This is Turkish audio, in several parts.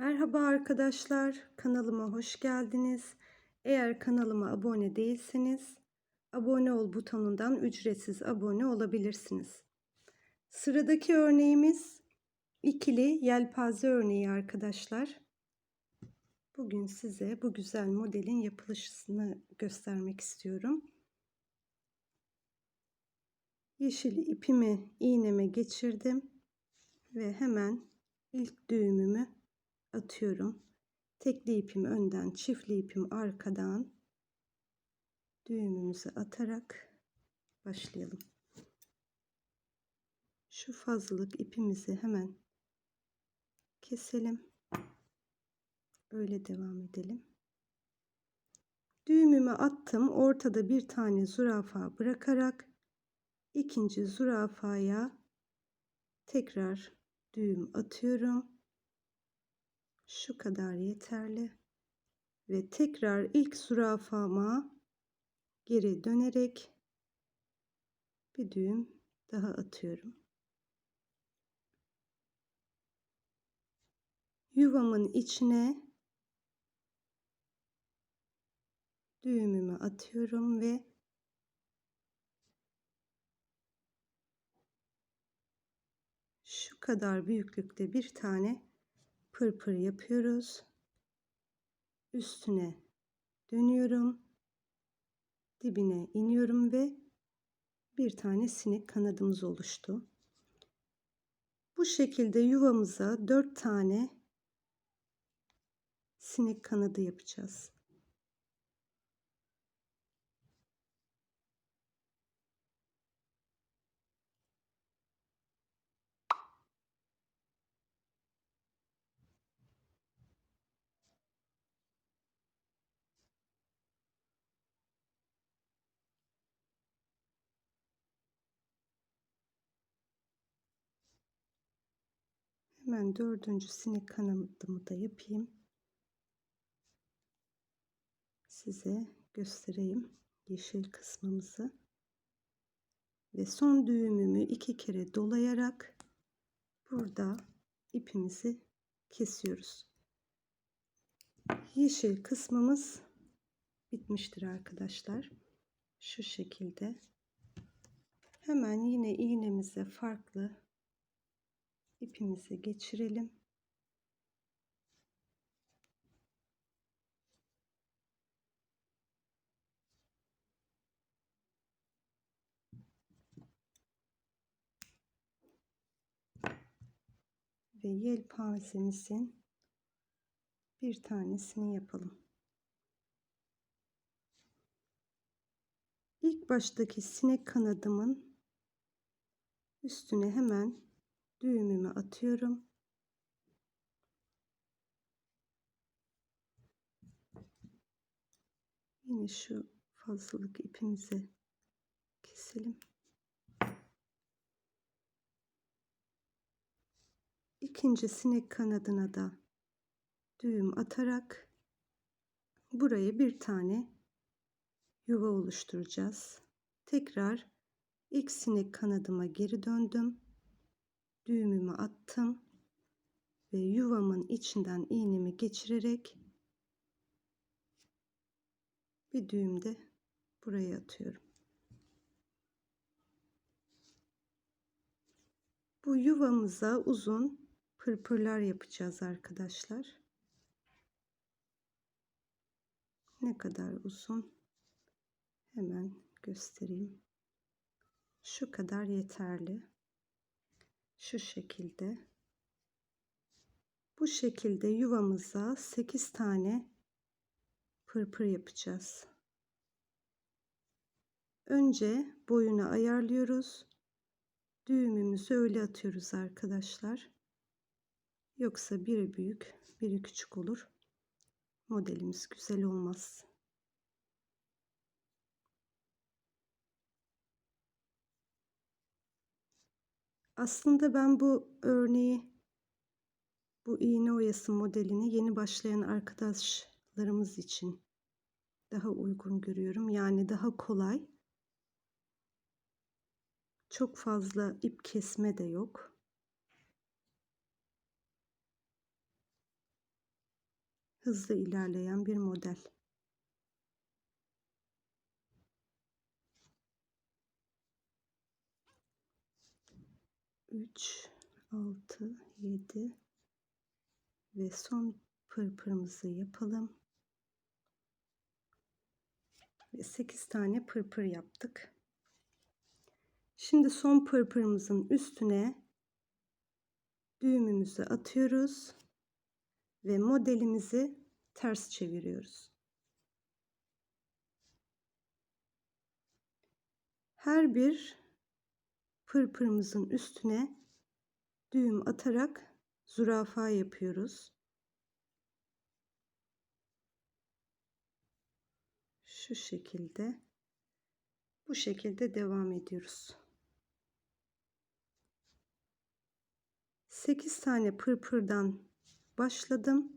Merhaba arkadaşlar, kanalıma hoş geldiniz. Eğer kanalıma abone değilseniz, abone ol butonundan ücretsiz abone olabilirsiniz. Sıradaki örneğimiz ikili yelpaze örneği arkadaşlar. Bugün size bu güzel modelin yapılışını göstermek istiyorum. Yeşil ipimi iğneme geçirdim ve hemen ilk düğümümü atıyorum. Tekli ipimi önden, çiftli ipim arkadan düğümümüzü atarak başlayalım. Şu fazlalık ipimizi hemen keselim. Öyle devam edelim. Düğümümü attım. Ortada bir tane zürafa bırakarak ikinci zürafaya tekrar düğüm atıyorum. Şu kadar yeterli. Ve tekrar ilk zürafama geri dönerek bir düğüm daha atıyorum. Yuvamın içine düğümümü atıyorum ve şu kadar büyüklükte bir tane pırpır yapıyoruz. Üstüne dönüyorum. Dibine iniyorum ve bir tane sinek kanadımız oluştu. Bu şekilde yuvamıza dört tane sinek kanadı yapacağız. Hemen dördüncü sinek kanadımı da yapayım. Size göstereyim yeşil kısmımızı. Ve son düğümümü iki kere dolayarak burada ipimizi kesiyoruz. Yeşil kısmımız bitmiştir arkadaşlar. Şu şekilde. Hemen yine iğnemize farklı ipimizi geçirelim. Ve yelpazemizin bir tanesini yapalım. İlk baştaki sinek kanadımın üstüne hemen düğümümü atıyorum. Yine şu fazlalık ipimizi keselim. İkinci sinek kanadına da düğüm atarak buraya bir tane yuva oluşturacağız. Tekrar ilk sinek kanadıma geri döndüm düğümümü attım ve yuvamın içinden iğnemi geçirerek bir düğüm de buraya atıyorum. Bu yuvamıza uzun pırpırlar yapacağız arkadaşlar. Ne kadar uzun hemen göstereyim. Şu kadar yeterli şu şekilde bu şekilde yuvamıza 8 tane pırpır yapacağız. Önce boyunu ayarlıyoruz. Düğümümüzü öyle atıyoruz arkadaşlar. Yoksa biri büyük, biri küçük olur. Modelimiz güzel olmaz. Aslında ben bu örneği, bu iğne oyası modelini yeni başlayan arkadaşlarımız için daha uygun görüyorum. Yani daha kolay. Çok fazla ip kesme de yok. hızlı ilerleyen bir model. Üç, altı, yedi ve son pırpırımızı yapalım. Ve sekiz tane pırpır yaptık. Şimdi son pırpırımızın üstüne düğümümüzü atıyoruz ve modelimizi ters çeviriyoruz. Her bir pırpırımızın üstüne düğüm atarak zürafa yapıyoruz. Şu şekilde. Bu şekilde devam ediyoruz. 8 tane pırpırdan başladım.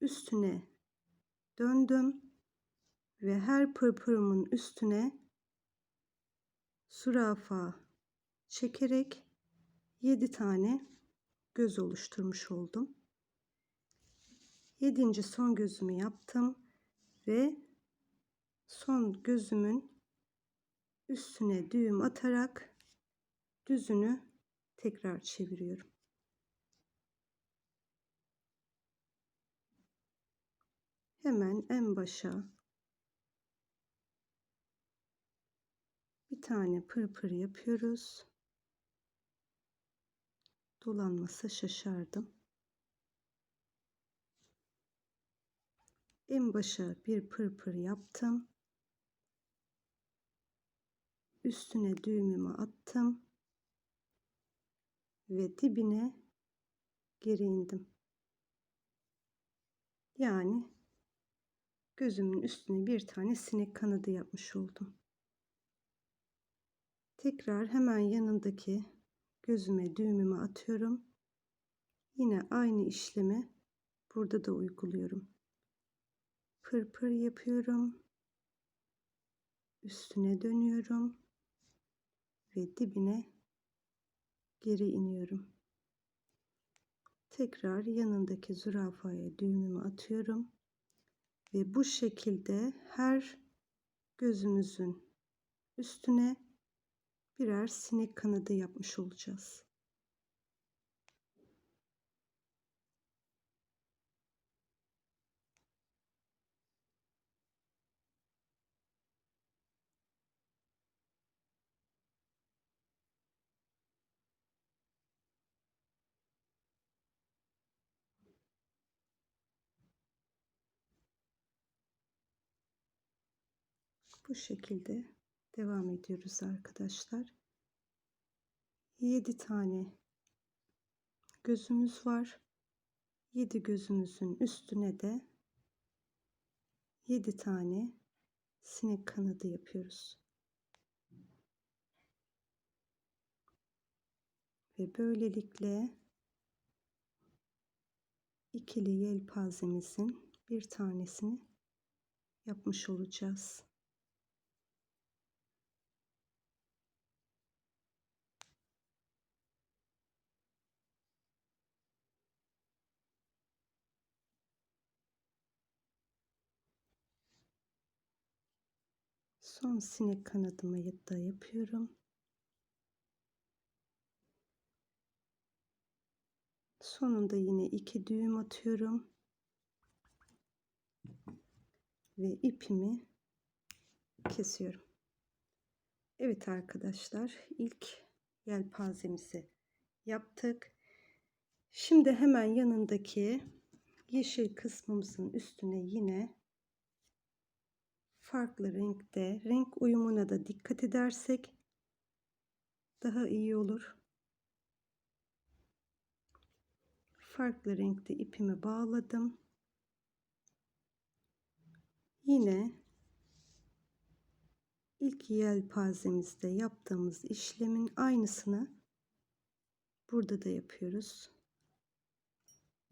Üstüne döndüm ve her pırpırımın üstüne zürafa çekerek 7 tane göz oluşturmuş oldum. 7. son gözümü yaptım ve son gözümün üstüne düğüm atarak düzünü tekrar çeviriyorum. Hemen en başa bir tane pırpır yapıyoruz. Dolanmasa şaşardım. En başa bir pırpır yaptım. Üstüne düğümümü attım ve dibine geri indim. Yani gözümün üstüne bir tane sinek kanadı yapmış oldum. Tekrar hemen yanındaki gözüme düğümümü atıyorum. Yine aynı işlemi burada da uyguluyorum. Pırpır yapıyorum. Üstüne dönüyorum ve dibine geri iniyorum. Tekrar yanındaki zürafaya düğümümü atıyorum ve bu şekilde her gözümüzün üstüne birer sinek kanadı yapmış olacağız. Bu şekilde devam ediyoruz arkadaşlar. 7 tane gözümüz var. 7 gözümüzün üstüne de 7 tane sinek kanadı yapıyoruz. Ve böylelikle ikili yelpazemizin bir tanesini yapmış olacağız. Son sinek kanadımı da yapıyorum. Sonunda yine iki düğüm atıyorum. Ve ipimi kesiyorum. Evet arkadaşlar ilk yelpazemizi yaptık. Şimdi hemen yanındaki yeşil kısmımızın üstüne yine farklı renkte renk uyumuna da dikkat edersek daha iyi olur. Farklı renkte ipimi bağladım. Yine ilk yelpazemizde yaptığımız işlemin aynısını burada da yapıyoruz.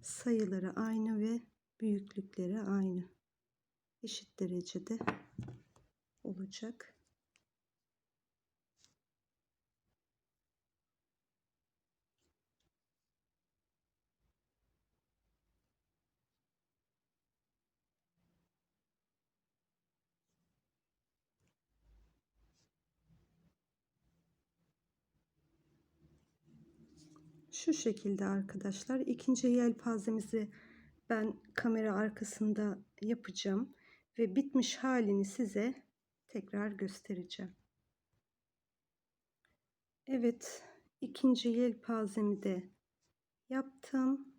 Sayıları aynı ve büyüklükleri aynı eşit derecede olacak. şu şekilde arkadaşlar ikinci yelpazemizi ben kamera arkasında yapacağım ve bitmiş halini size tekrar göstereceğim. Evet, ikinci yelpazemi de yaptım.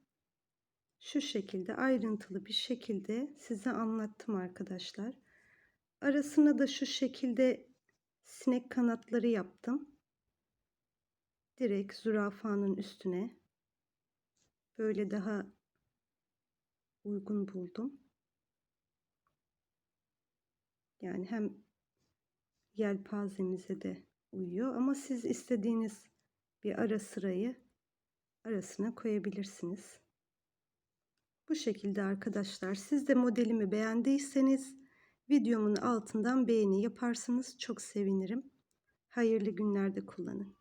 Şu şekilde ayrıntılı bir şekilde size anlattım arkadaşlar. Arasına da şu şekilde sinek kanatları yaptım. Direkt zürafanın üstüne böyle daha uygun buldum. Yani hem yelpazemize de uyuyor ama siz istediğiniz bir ara sırayı arasına koyabilirsiniz. Bu şekilde arkadaşlar siz de modelimi beğendiyseniz videomun altından beğeni yaparsanız çok sevinirim. Hayırlı günlerde kullanın.